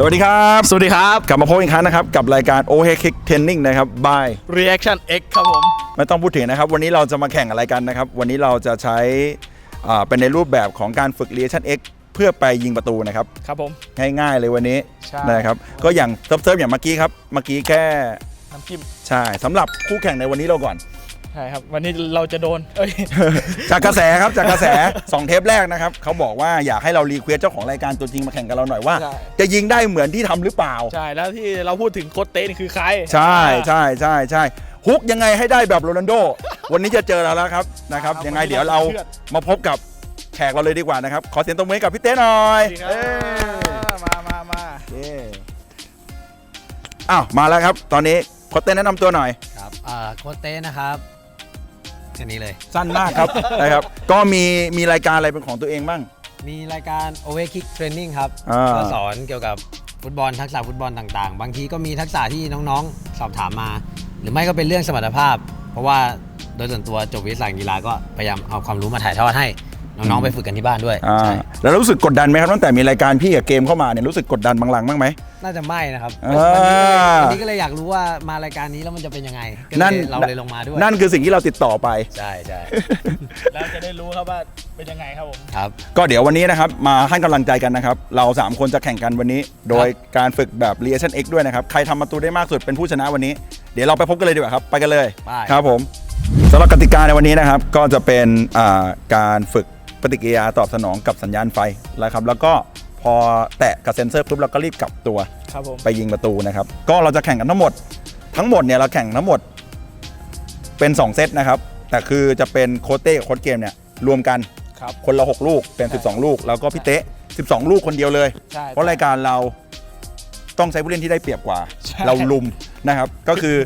สวัสดีครับ สวัสดีครับ กลับมาพบอีกครั้งนะครับ กับรายการ o h Kick Training นะครับ by Reaction X ครับผม ไม่ต้องพูดถึงนะครับ วันนี้เราจะมาแข่งอะไรกันนะครับ วันนี้เราจะใช้อ่าเป็นในรูปแบบของการฝึก Reaction X เพื่อไปยิงประตูนะครับ ครับผม ง่ายๆเลยวันนี้ใช่ นะครับ ก็อย่างเซิร์ฟๆอย่างเมื่อกี้ครับ เมื่อกี้แค่น้ำจิ้ม ใช่สำหรับคู่แข่งในวันนี้เราก่อนใช่ครับ วันนี้เราจะโดน เอ้ย จากกระแสครับจากกระแส 2 เทปแรกนะครับเขาบอกว่าอยากให้เรารีเควสเจ้าของรายการตัวจริงมาแข่งกับเราหน่อยว่า ใช่ จะยิงได้เหมือนที่ทำหรือเปล่า ใช่ แล้วที่เราพูดถึงโค้ชเต้นี่คือใครใช่อ่าใช่ใช่ใช่ฮุกยังไงให้ได้แบบโรนัลโด วันนี้จะเจอเราแล้วครับนะครับครับยังไงวันนี้เดี๋ยวเราเราเชื่อมาพบกับแขกเราเลยดีกว่านะครับ ขอเสียงตบมือให้กับพี่เต้หน่อยสวัสดีครับเอ้ยมามามาเย้อ้าวมาแล้วครับ ตอนนี้ขอเต้แนะนำตัวหน่อย ครับอ่าโค้ชเต้นะครับ แค่นี้เลย สั้นมากครับ นะครับ ก็มีมีรายการอะไรเป็นของตัวเองบ้าง มีรายการ o v e Kick Training ครับอ่า ก็สอนเกี่ยวกับฟุตบอลทักษะฟุตบอลต่างๆ บางทีก็มีทักษะที่น้องๆ สอบถามมา หรือไม่ก็เป็นเรื่องสมรรถภาพ เพราะว่าโดยส่วนตัวจบวิทยาศาสตร์กีฬาก็พยายามเอาความรู้มาถ่ายทอดให้ น้องๆไปฝึกกันที่บ้านด้วยอ่าใช่แล้วรู้สึกกดดันไหมครับตั้งแต่มีรายการพี่กับเกมเข้ามาเนี่ยรู้สึกกดดันบางหลังบ้างไหม น่าจะไม่นะครับอ่า วันนี้ก็เลยวันนี้ก็เลยอยากรู้ว่ามารายการนี้แล้วมันจะเป็นยังไงก็เลยนั่นเราเลยลงมาด้วยนั่นคือสิ่งที่เราติดต่อไป ใช่ใช่แล้วจะได้รู้ครับว่าเป็นยังไงครับผม ครับ ก็เดี๋ยววันนี้นะครับมาให้กำลังใจกันนะครับ เรา 3 คนจะแข่งกันวันนี้ โดยการฝึกแบบ Reaction X ด้วยนะครับ ใครทำประตูได้มากสุดเป็นผู้ชนะวันนี้ เดี๋ยวเราไปพบกันเลยดีกว่าครับ ไปกันเลยไป ครับผมสำหรับกติกาในวันนี้นะครับ ก็จะเป็นอ่าการฝึก ปฏิกิริยาตอบสนองกับสัญญาณไฟแล้วครับ แล้วก็พอแตะกับเซ็นเซอร์ปุ๊บเราก็รีบกลับตัวครับผม ไปยิงประตูนะครับ ก็เราจะแข่งกันทั้งหมด ทั้งหมดเนี่ยเราแข่งทั้งหมดเป็น 2 เซตนะครับ แต่คือจะเป็นโค้ชเต้กับโค้ชเกมเนี่ยรวมกันครับ คนละ 6 ลูกเป็น12 ลูก แล้วก็พี่เต๊ะ12 ลูกคนเดียวเลย ใช่ เพราะรายการเราต้องใช้ผู้เล่นที่ได้เปรียบกว่า ใช่เราลุมนะครับ ก็คือ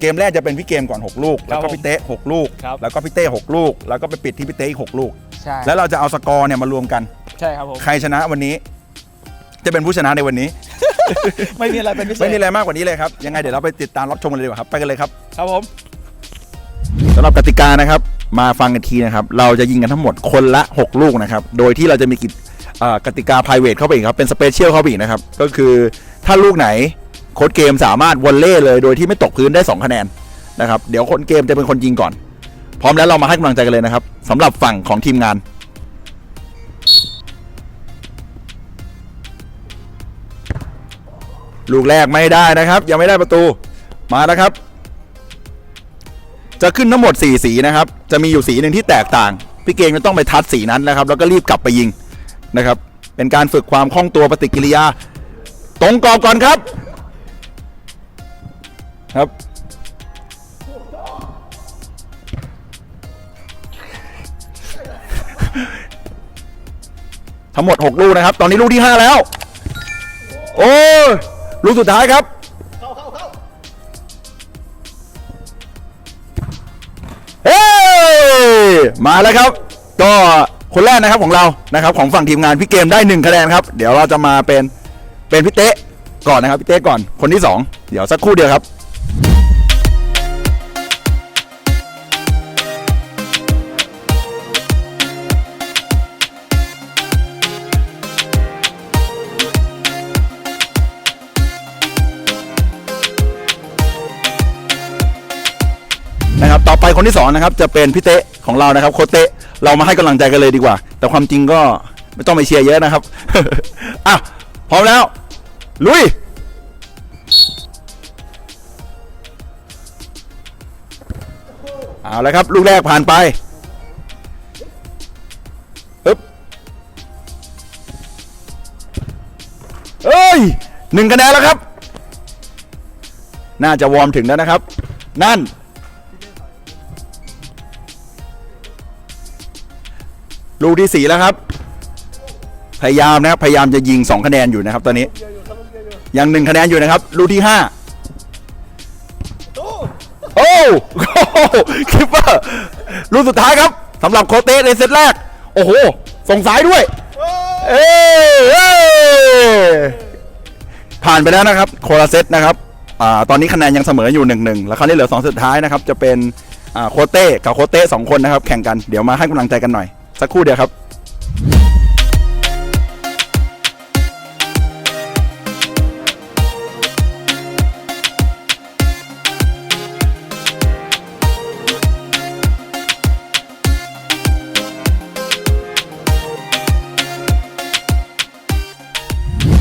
เกมแรกจะเป็นพี่เกมก่อน 6 ลูก แล้วก็พี่เต๊ะ6ลูก ครับ แล้วก็พี่เต้6ลูก แล้วก็ไปปิดที่พี่เต๊ะอีก6ลูก ใช่ แล้วเราจะเอาสกอร์เนี่ยมารวมกัน ใช่ครับผม ใครชนะวันนี้ จะเป็นผู้ชนะในวันนี้ ไม่มีอะไรเป็นพิเศษไม่มีอะไรมากกว่านี้เลยครับ ยังไงเดี๋ยวเราไปติดตามรับชมกันเลยดีกว่าครับไปกันเลยครับครับผมสำหรับกติกานะครับ มาฟังกันทีนะครับ เราจะยิงกันทั้งหมดคนละ 6 ลูกนะครับ โดยที่เราจะมีกิจอ่ากติกา p r i v a t เข้าไปอีกครับ เป็นสเปเชียลเข้าไปอีกนะครับ ก็คือถ้าลูกไหนโค้ดเกมสามารถวอลเล่เลย โดยที่ไม่ตกพื้นได้ 2 คะแนนนะครับ เดี๋ยวคนเกมจะเป็นคนยิงก่อน พร้อมแล้วเรามาให้กำลังใจกันเลยนะครับสำหรับฝั่งของทีมงาน ลูกแรกไม่ได้นะครับ ยังไม่ได้ประตูมาแล้วครับ จะขึ้นทั้งหมด 4 สีนะครับ จะมีอยู่สีหนึ่งที่แตกต่าง พี่เกงจะต้องไปทัดสีนั้นนะครับ แล้วก็รีบกลับไปยิงนะครับ เป็นการฝึกความคล่องตัวปฏิกิริยา ตรงกรอบก่อนครับ ครับ ทั้งหมด 6 ลูกนะครับ ตอนนี้ลูกที่ 5 แล้ว โอ้ยลูกสุดท้ายครับ เฮ้ยมาแล้วครับ ก็คนแรกนะครับของเรานะครับ ของฝั่งทีมงานพี่เกมได้หนึ่งคะแนนครับ เดี๋ยวเราจะมาเป็นเป็นพี่เต๊ะก่อนนะครับพี่เต๊ะก่อนคนที่สองเดี๋ยวสักครู่เดียวครับ คนที่สองนะครับจะเป็นพี่เตะของเรานะครับโคเตะเรามาให้กำลังใจกันเลยดีกว่า แต่ความจริงก็ไม่ต้องไปเชียร์เยอะนะครับอะพร้อมแล้ว ลุยเอาละครับ ลูกแรกผ่านไปปึ๊บเอ้ยหนึ่งคะแนนแล้วครับ น่าจะวอร์มถึงแล้วนะครับ นั่น ลูกที่สี่แล้วครับ พยายามนะครับพยายามจะยิง2คะแนนอยู่นะครับ ตอนนี้ ยังหนึ่งคะแนนอยู่นะครับ ลูกที่5โอ้โหคิปเปอร์ลูกสุดท้ายครับสำหรับโคเต้ในเซตแรก โอ้โห ส่งสายด้วย เอ้ยเอ้ยผ่านไปแล้วนะครับ โคลาเซตนะครับอ่าตอนนี้คะแนนยังเสมออยู่หนึ่งหนึ่งแล้วคราวนี้เหลือสองสุดท้ายนะครับ จะเป็นอ่าโคเต้กับโคเต้สองคนนะครับ แข่งกันเดี๋ยวมาให้กำลังใจกันหน่อย สักครู่เดียวครับ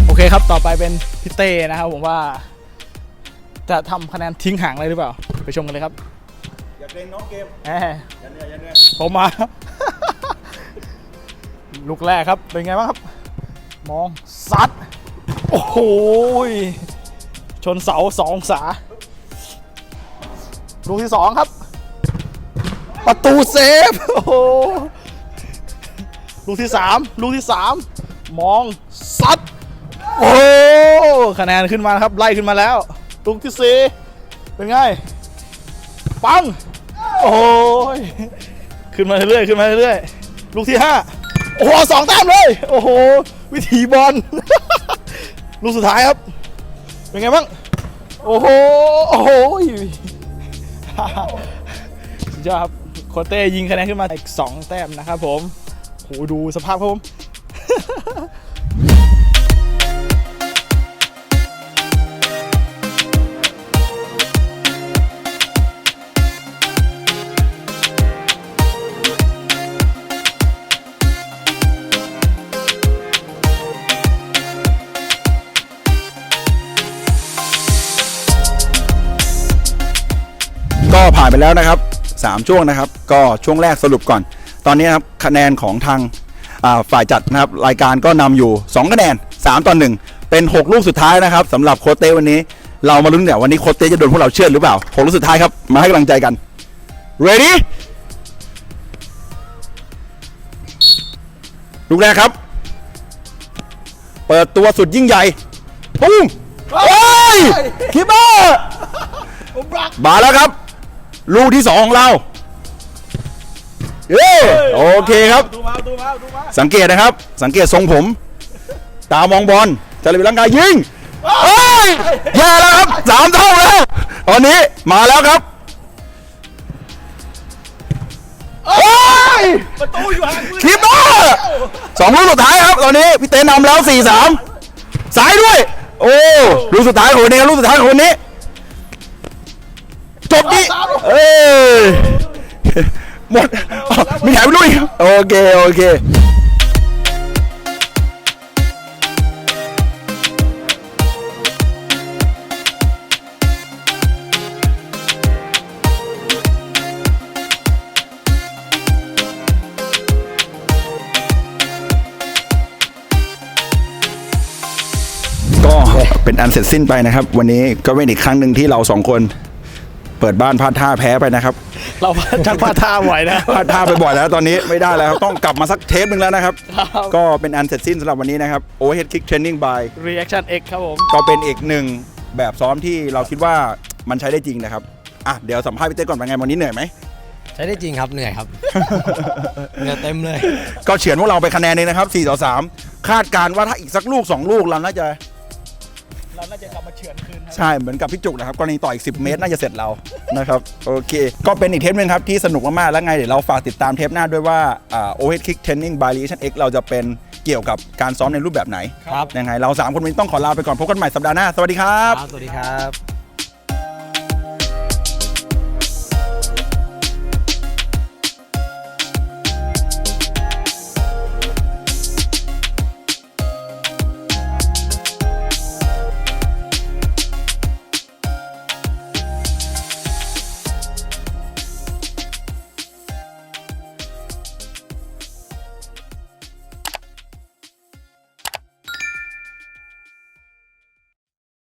โอเคครับ ต่อไปเป็นพี่เต้นะครับผมว่า จะทำคะแนนทิ้งห่างเลยหรือเปล่า ไปชมกันเลยครับ อย่าเกรงน้องเกมอย่าเนื่อยอย่าเนื่อยผมมา ลูกแรกครับ เป็นไงบ้างครับ มองซัด โอ้โหยชนเสาสององศาลูกที่สองครับ ประตูเซฟ โอ้โหลูกที่สามลูกที่สามมองซัด โอ้คะแนนขึ้นมาครับ ไล่ขึ้นมาแล้ว ลูกที่สี่เป็นไง ปัง โอ้ยขึ้นมาเรื่อยๆขึ้นมาเรื่อยๆลูกที่ห้า โอ้โหสองแต้มเลย โอ้โห วิถีบอล ลูกสุดท้ายครับ เป็นไงบ้าง โอ้โห โอ้โหสุดยอดครับ โคเต้ยิงคะแนนขึ้นมาอีกสองแต้มนะครับผมโหดูสภาพครับผม แล้วนะครับสามช่วงนะครับ ก็ช่วงแรกสรุปก่อน ตอนนี้ครับคะแนนของทางอ่าฝ่ายจัดนะครับรายการก็นำอยู่ 2 คะแนน 3ต่อ1เป็น 6 ลูกสุดท้ายนะครับสำหรับโค้ชเต้วันนี้ เรามาลุ้นเนี่ยวันนี้โค้ชเต้จะโดนพวกเราเชื่อดหรือเปล่าหกลูกสุดท้ายครับ มาให้กำลังใจกัน ready ลูกแรกครับ เปิดตัวสุดยิ่งใหญ่ปุ้งโอ้ยคิปเปอร์ผมรักมาแล้วครับ ลูกที่สองของเราเย้โอเคครับ ดูมาดูมาดูมาสังเกตนะครับ สังเกตทรงผม ตามองบอลจะเลยเป็นร่างกายยิงเฮ้ยแย่แล้วครับสามเท่าแล้วตอนนี้มาแล้วครับโอ้ยประตูอยู่ห่างมือคิปเปอร์สองลูกสุดท้ายครับ ตอนนี้พี่เต้นำแล้วสี่สามสายด้วย โอ้ลูกสุดท้ายของคนนี้ครับลูกสุดท้ายของคนนี้จ บดิเอ้ยหมดอ้าวมีหายไปลุยโอเค โอเคก็เป็นอันเสร็จสิ้นไปนะครับ วันนี้ก็เป็นอีกครั้งหนึ่งที่เราสองคน เปิดบ้านพลาดท่าแพ้ไปนะครับ เราชักพลาดท่าไหวนะพลาดท่าไปบ่อยแล้วตอนนี้ไม่ได้แล้วต้องกลับมาสักเทปหนึ่งแล้วนะครับครับ ก็เป็นอันเสร็จสิ้นสำหรับวันนี้นะครับ Overhead Kick Training by Reaction X ครับผม ก็เป็นอีกหนึ่งแบบซ้อมที่เราคิดว่ามันใช้ได้จริงนะครับอะเดี๋ยวสัมภาษณ์พี่เต้ก่อนเป็นไงวันนี้เหนื่อยไหมใช้ได้จริงครับเหนื่อยครับเหนื่อยเต็มเลย ก็เฉือนพวกเราไปคะแนนเองนะครับ4ต่อ3คาดการณ์ว่าถ้าอีกสักลูก 2 ลูกเราน่าจะ เราน่าจะกลับมาเฉือนคืนครับ ใช่เหมือนกับพี่จุกนะครับกรณีต่ออีก 10 เมตรน่าจะเสร็จเรานะครับโอเค ก็เป็นอีกเทปหนึงครับที่สนุกมากๆแล้วไงเดี๋ยวเราฝากติดตามเทปหน้าด้วยว่าอ่า Overhead Kick Training by Reaction X เราจะเป็นเกี่ยวกับการซ้อมในรูปแบบไหนครับ ยังไงเราสามคนวันนี้ต้องขอลาไปก่อนพบกันใหม่สัปดาห์หน้าสวัสดีครับ ครับ สวัสดีครับ